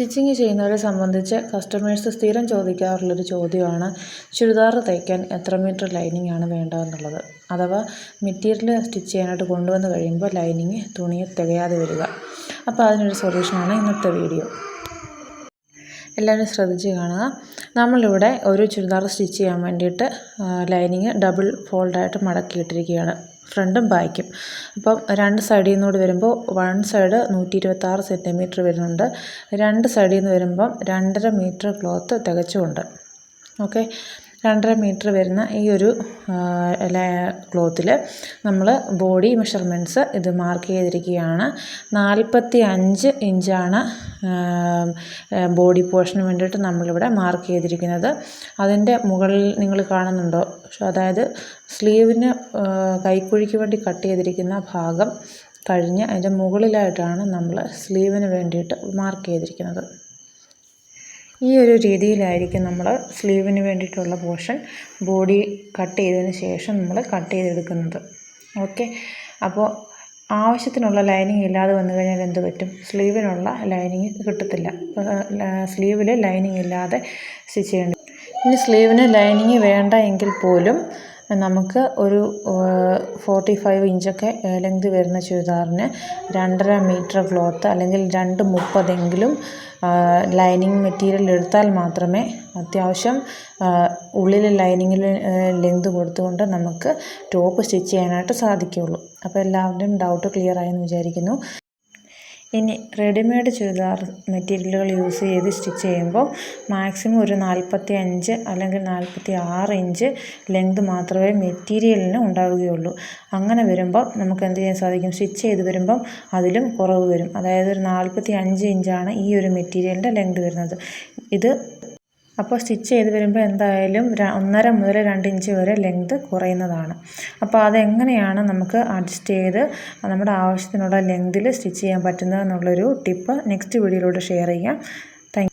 Stitching ചെയ്യുന്നവരെ സംബന്ധിച്ച് customers സ്ഥിരം ചോദിക്കാറുള്ളൊരു ചോദ്യമാണ് ചുരിദാർ തയ്ക്കാൻ എത്ര മീറ്റർ ലൈനിങ് ആണ് വേണ്ടതെന്നുള്ളത്? അഥവാ മെറ്റീരിയൽ സ്റ്റിച്ച് ചെയ്യാനായിട്ട് കൊണ്ടുവന്ന് കഴിയുമ്പോൾ ലൈനിങ് തുണിയെ തികയാതെ വരിക. അപ്പോൾ അതിനൊരു സൊല്യൂഷനാണ് ഇന്നത്തെ വീഡിയോ. എല്ലാവരും ശ്രദ്ധിച്ച് കാണുക. നമ്മളിവിടെ ഒരു ചുരിദാർ സ്റ്റിച്ച് ചെയ്യാൻ വേണ്ടിയിട്ട് ലൈനിങ് ഡബിൾ ഫോൾഡായിട്ട് മടക്കിയിട്ടിരിക്കുകയാണ്. ഫ്രണ്ടും ബാക്കും അപ്പം രണ്ട് സൈഡിൽ നിന്നോട് വരുമ്പോൾ വൺ സൈഡ് നൂറ്റി ഇരുപത്താറ് സെന്റിമീറ്റർ വരുന്നുണ്ട്. രണ്ട് സൈഡിൽ നിന്ന് വരുമ്പം രണ്ടര മീറ്റർ ക്ലോത്ത് തികച്ചുമുണ്ട്. ഓക്കെ? രണ്ടര മീറ്റർ വരുന്ന ഈ ഒരു ക്ലോത്തിൽ നമ്മൾ ബോഡി മെഷർമെന്റ്സ് ഇത് മാർക്ക് ചെയ്തിരിക്കുകയാണ്. നാൽപ്പത്തി അഞ്ച് ഇഞ്ചാണ് ബോഡി പോർഷന് വേണ്ടിയിട്ട് നമ്മളിവിടെ മാർക്ക് ചെയ്തിരിക്കുന്നത്. അതിന്റെ മുകളിൽ നിങ്ങൾ കാണുന്നുണ്ടോ? അതായത് സ്ലീവിന് കൈക്കുഴിക്ക് വേണ്ടി കട്ട് ചെയ്തിരിക്കുന്ന ഭാഗം കഴിഞ്ഞ് അതിന്റെ മുകളിലായിട്ടാണ് നമ്മൾ സ്ലീവിന് വേണ്ടിയിട്ട് മാർക്ക് ചെയ്തിരിക്കുന്നത്. ഈ ഒരു രീതിയിലായിരിക്കും നമ്മൾ സ്ലീവിന് വേണ്ടിയിട്ടുള്ള പോർഷൻ ബോഡി കട്ട് ചെയ്തതിന് ശേഷം നമ്മൾ കട്ട് ചെയ്തെടുക്കുന്നത്. ഓക്കെ? അപ്പോൾ ആവശ്യത്തിനുള്ള ലൈനിങ് ഇല്ലാതെ വന്നു കഴിഞ്ഞാൽ എന്ത് പറ്റും? സ്ലീവിനുള്ള ലൈനിങ് കിട്ടത്തില്ല. സ്ലീവിൽ ലൈനിങ് ഇല്ലാതെ സ്റ്റിച്ച് ചെയ്യേണ്ടി ഇനി സ്ലീവിന് ലൈനിങ് വേണ്ട എങ്കിൽ പോലും നമുക്ക് ഒരു ഫോർട്ടി ഫൈവ് ഇഞ്ചൊക്കെ ലെങ്ത് വരുന്ന ചുരിദാറിന് രണ്ടര മീറ്റർ ക്ലോത്ത് അല്ലെങ്കിൽ രണ്ട് മുപ്പതെങ്കിലും ലൈനിങ് മെറ്റീരിയൽ എടുത്താൽ മാത്രമേ അത്യാവശ്യം ഉള്ളിൽ ലൈനിങ്ങിൽ ലെങ്ത് കൊടുത്തുകൊണ്ട് നമുക്ക് ടോപ്പ് സ്റ്റിച്ച് ചെയ്യാനായിട്ട് സാധിക്കുകയുള്ളൂ. അപ്പോൾ എല്ലാവരുടെയും ഡൗട്ട് ക്ലിയർ ആയെന്ന് വിചാരിക്കുന്നു. ഇനി റെഡിമെയ്ഡ് ചുരിദാർ മെറ്റീരിയലുകൾ യൂസ് ചെയ്ത് സ്റ്റിച്ച് ചെയ്യുമ്പോൾ മാക്സിമം ഒരു നാൽപ്പത്തി അഞ്ച് അല്ലെങ്കിൽ നാൽപ്പത്തി ആറ് ഇഞ്ച് ലെങ്ത് മാത്രമേ മെറ്റീരിയലിന് ഉണ്ടാവുകയുള്ളൂ. അങ്ങനെ വരുമ്പോൾ നമുക്ക് എന്ത് ചെയ്യാൻ സാധിക്കും? സ്റ്റിച്ച് ചെയ്ത് വരുമ്പം അതിലും കുറവ് വരും. അതായത് ഒരു നാൽപ്പത്തി അഞ്ച് ഇഞ്ചാണ് ഈ ഒരു മെറ്റീരിയലിന്റെ ലെങ്ത് വരുന്നത്. ഇത് അപ്പോൾ സ്റ്റിച്ച് ചെയ്ത് വരുമ്പോൾ എന്തായാലും ഒന്നര മുതൽ രണ്ട് ഇഞ്ച് വരെ ലെങ്ത് കുറയുന്നതാണ്. അപ്പോൾ അതെങ്ങനെയാണ് നമുക്ക് അഡ്ജസ്റ്റ് ചെയ്ത് നമ്മുടെ ആവശ്യത്തിനുള്ള ലെങ്തിൽ സ്റ്റിച്ച് ചെയ്യാൻ പറ്റുന്നതെന്നുള്ളൊരു ടിപ്പ് നെക്സ്റ്റ് വീഡിയോയിലൂടെ ഷെയർ ചെയ്യാം. താങ്ക്